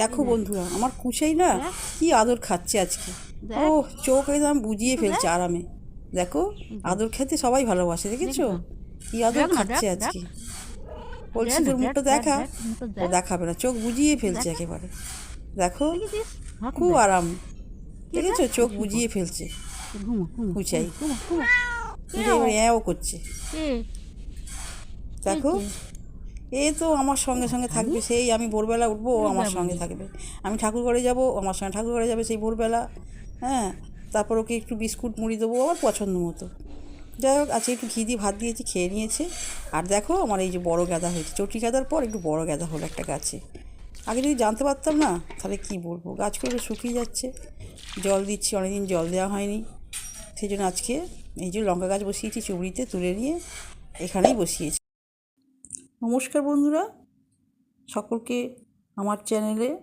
দেখো বন্ধুরা আমার কুচাই না কি আদর খাচ্ছে আজকে। ও চোখ একদম বুঝিয়ে ফেলছে আরামে। দেখো আদর খেতে সবাই ভালোবাসে দেখেছ? কি আদর খাচ্ছে আজকে। বলছি তোর মুখটা দেখা ও দেখাবে না চোখ বুঝিয়ে ফেলছে একেবারে। দেখো খুব আরাম। দেখেছ? চোখ বুঝিয়ে ফেলছে। কুচাই। এবার করছে। দেখো এ তো আমার সঙ্গে সঙ্গে থাকবে সেই আমি ভোরবেলা উঠবো ও আমার সঙ্গে থাকবে। আমি ঠাকুর ঘরে যাব আমার সঙ্গে ঠাকুর ঘরে যাবে সেই ভোরবেলা হ্যাঁ। তারপর ওকে একটু বিস্কুট মুড়ি দেবো আমার পছন্দ মতো। যাই হোক আজকে একটু ঘি দিয়ে ভাত দিয়েছি খেয়ে নিয়েছে। আর দেখো আমার এই যে বড় গাদা হয়েছে চটি গাদার পর একটু বড় গাদা হলো একটা গাছে। আগে যদি জানতে পারতাম না তাহলে কি বলব? গাছগুলো শুকিয়ে যাচ্ছে। জল দিচ্ছি অনেকদিন জল দেওয়া হয়নি। সেই জন্য আজকে এই যে লঙ্কা গাছ বসিয়েছি চুবড়িতে তুলে নিয়ে এখানেই বসিয়েছি। নমস্কার বন্ধুরা। সকলকে আমার চ্যানেলে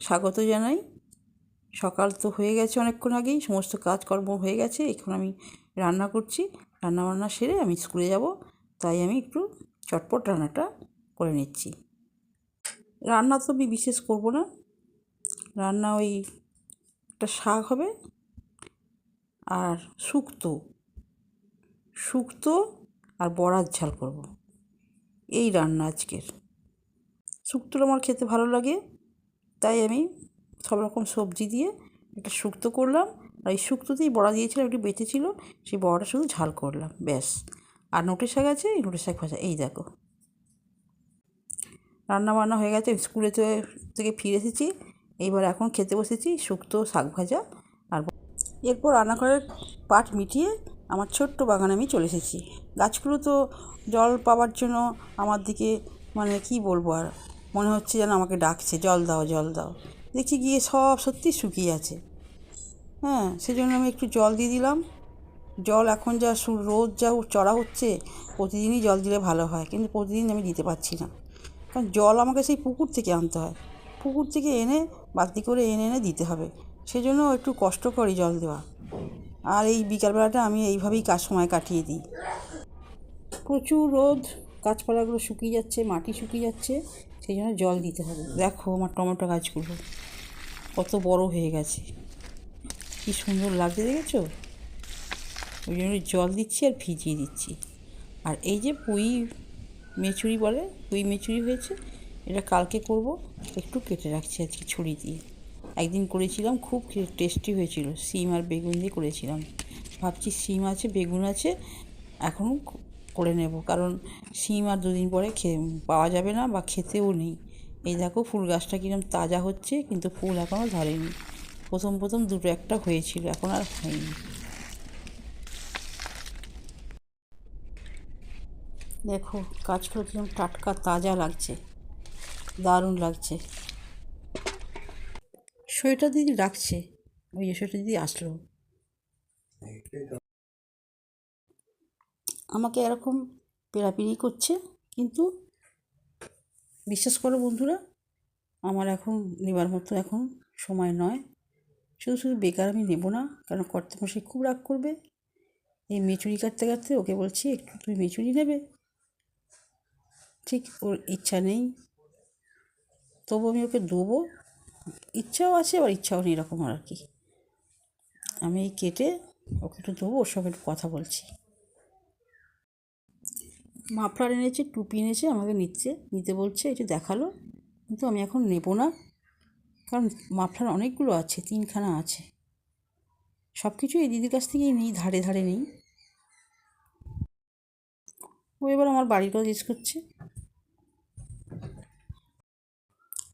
স্বাগত জানাই। সকাল তো হয়ে গেছে অনেকক্ষণ আগেই, সমস্ত কাজকর্ম হয়ে গেছে, এখন আমি রান্না করছি। রান্না বান্না সেরে আমি স্কুলে যাব, তাই আমি একটু চটপট রান্নাটা করে নিচ্ছি। রান্না তো আমি বিশেষ করব না। রান্না ওই একটা শাক হবে আর শুক্তো। শুক্তো আর বড়ার ঝাল করব। এই রান্না আজকের। শুক্তোটা আমার খেতে ভালো লাগে, তাই আমি সব রকম সবজি দিয়ে একটা শুক্তো করলাম। আর এই শুক্তোতেই বড়া দিয়েছিলাম, একটু বেঁচে ছিল, সেই বড়াটা শুধু ঝাল করলাম, ব্যাস। আর নোটে শাক আছে, এই নোটে শাক ভাজা, এই দেখো। রান্না বান্না হয়ে গেছে স্কুলে থেকে ফিরে এসেছি, এইবার এখন খেতে বসেছি শুক্তো, শাক ভাজা আর এরপর রান্নাঘরের পাট মিটিয়ে আমার ছোট্ট বাগানে আমি চলে এসেছি। গাছগুলো তো জল পাওয়ার জন্য আমার দিকে মানে কি বলব আর, মনে হচ্ছে যেন আমাকে ডাকছে, জল দাও জল দাও। দেখছি গিয়ে সব সত্যি শুকিয়ে আছে। হ্যাঁ সেজন্য আমি একটু জল দিয়ে দিলাম। জল এখন যা রোদ যা চড়া হচ্ছে, প্রতিদিনই জল দিলে ভালো হয়, কিন্তু প্রতিদিন আমি দিতে পারছি না। কারণ জল আমাকে সেই পুকুর থেকে আনতে হয়। পুকুর থেকে এনে বালতি করে এনে এনে দিতে হবে। সেই জন্য একটু কষ্ট করি জল দেওয়া। আর এই বিকালবেলাটা আমি এইভাবেই কাজ সময় কাটিয়ে দিই। প্রচুর রোদ, গাছপালাগুলো শুকিয়ে যাচ্ছে, মাটি শুকিয়ে যাচ্ছে, সেই জন্য জল দিতে হবে। দেখো আমার টমেটো গাছগুলো, কত বড় হয়ে গেছে। কি সুন্দর লাগছে, দেখেছ? ওই জন্য জল দিচ্ছি আর ভিজিয়ে দিচ্ছি। আর এই যে পুঁই মেচুরি বলে, পুঁই মেচুরি হয়েছে, এটা কালকে করব, একটু কেটে রাখছি আজকে ছুরি দিয়ে। একদিন করেছিলাম, খুব টেস্টি হয়েছিল। সিম আর বেগুন দিয়ে করেছিলাম। ভাবছি সিম আছে, বেগুন আছে এখন করে নেব। কারণ সিম আর দুদিন পরে খেয়ে পাওয়া যাবে না বা খেতেও নেই। এই দেখো ফুল গাছটা কিরম তাজা হচ্ছে, কিন্তু ফুল এখনও ধরেনি। প্রথম প্রথম দুটো একটা হয়েছিল, এখন আর হয়নি। দেখো গাছগুলো কিরম টাটকা, তাজা লাগছে। দারুণ লাগছে। সোয়েটার দিদি ডাকছে ওই সোয়েটার দিদি আসলো। আমাকে এরকম পেরাপিরি করছে, কিন্তু বিশ্বাস করো বন্ধুরা, আমার এখন নেবার মতো এখন সময় নয়। শুধু শুধু বেকার আমি নেব না কারণ কর্তামশাই খুব রাগ করবে। এই মেচুরি কাটতে কাটতে ওকে বলছি, একটু তুমি মেচুরি নেবে। ঠিক ওর ইচ্ছা নেই। তবু আমি ওকে দেবো ইচ্ছাও আছে, আবার ইচ্ছাও নেই এরকম আর কি। আমি এই কেটে ওকে একটু দেবো ওর সঙ্গে একটু কথা বলছি। মাফলার এনেছে, টুপি এনেছে, আমাকে নিচ্ছে, নিতে বলছে একটু দেখাল। কিন্তু আমি এখন নেব না, কারণ মাফলার অনেকগুলো আছে, তিনখানা আছে। সব কিছু এই দিদির কাছ থেকেই নিই, ধারে ধারে নেই। ও এবার আমার বাড়ির কথা জিজ্ঞেস করছে।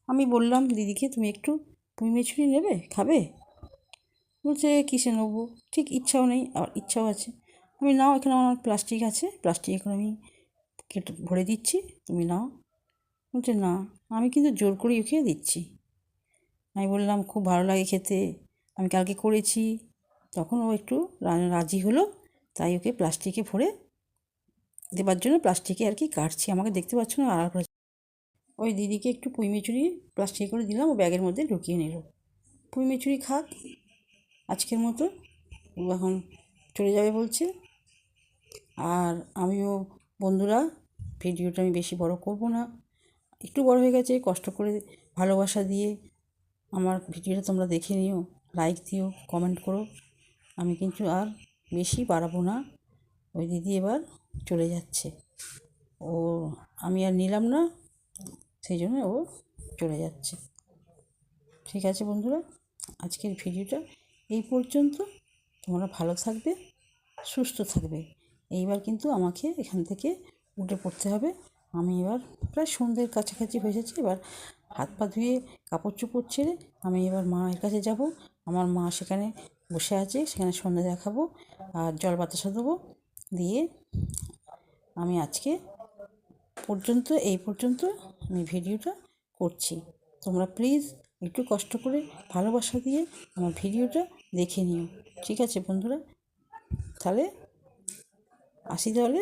আমি বললাম, দিদিকে তুমি একটু পুঁই মেছুরি নেবে? খাবে? বলছে, কিসে নেব? ঠিক ইচ্ছাও নেই আর ইচ্ছাও আছে। আমি, নাও, এখানে আমার প্লাস্টিক আছে, প্লাস্টিক এখন আমি কেটে ভরে দিচ্ছি, তুমি নাও। বলছে, না, আমি কিন্তু জোর করে ওকে দিচ্ছি। আমি বললাম, খুব ভালো লাগে খেতে, আমি কালকে করেছি। তখন ও একটু রাজি হলো, তাই ওকে প্লাস্টিকে ভরে দেবার জন্য প্লাস্টিকে আর কি কাটছি। আমাকে দেখতে পাচ্ছ না আড়াল করে ওই দিদিকে একটু পুঁই মিচুরি প্লাস্টিকে করে দিলাম, ও ব্যাগের মধ্যে ঢুকিয়ে নিল। পুঁই মিচুরি খাক, আজকের মতো ও এখন চলে যাবে বলছে। আর আমিও বন্ধুরা, ভিডিওটা আমি বেশি বড় করব না। একটু বড় হয়ে গেছে, কষ্ট করে ভালোবাসা দিয়ে আমার ভিডিওটা তোমরা দেখে নিও, লাইক দিও, কমেন্ট করো। আমি কিন্তু আর বেশি বাড়াবো না, ওই দিদি এবার চলে যাচ্ছে। ও, আমি আর নিলাম না সেই জন্য ও চলে যাচ্ছে। ঠিক আছে বন্ধুরা, আজকের ভিডিওটা এই পর্যন্ত। তোমরা ভালো থাকবে, সুস্থ থাকবে। এইবার কিন্তু আমাকে এখান থেকে উঠে পড়তে হবে। আমি এবার প্রায় সন্ধ্যের কাছাকাছি হয়ে যাচ্ছে এবার হাত পা ধুয়ে কাপড় চোপড় ছেড়ে আমি এবার মায়ের কাছে যাব। আমার মা সেখানে বসে আছে, সেখানে সন্ধ্যা দেখাবো আর জল বাতাসা দেবো। দিয়ে আমি আজকে পর্যন্ত, এই পর্যন্ত আমি ভিডিওটা করছি। তোমরা প্লিজ একটু কষ্ট করে ভালোবাসা দিয়ে আমার ভিডিওটা দেখে নিও। ঠিক আছে বন্ধুরা? তাহলে আসি তাহলে।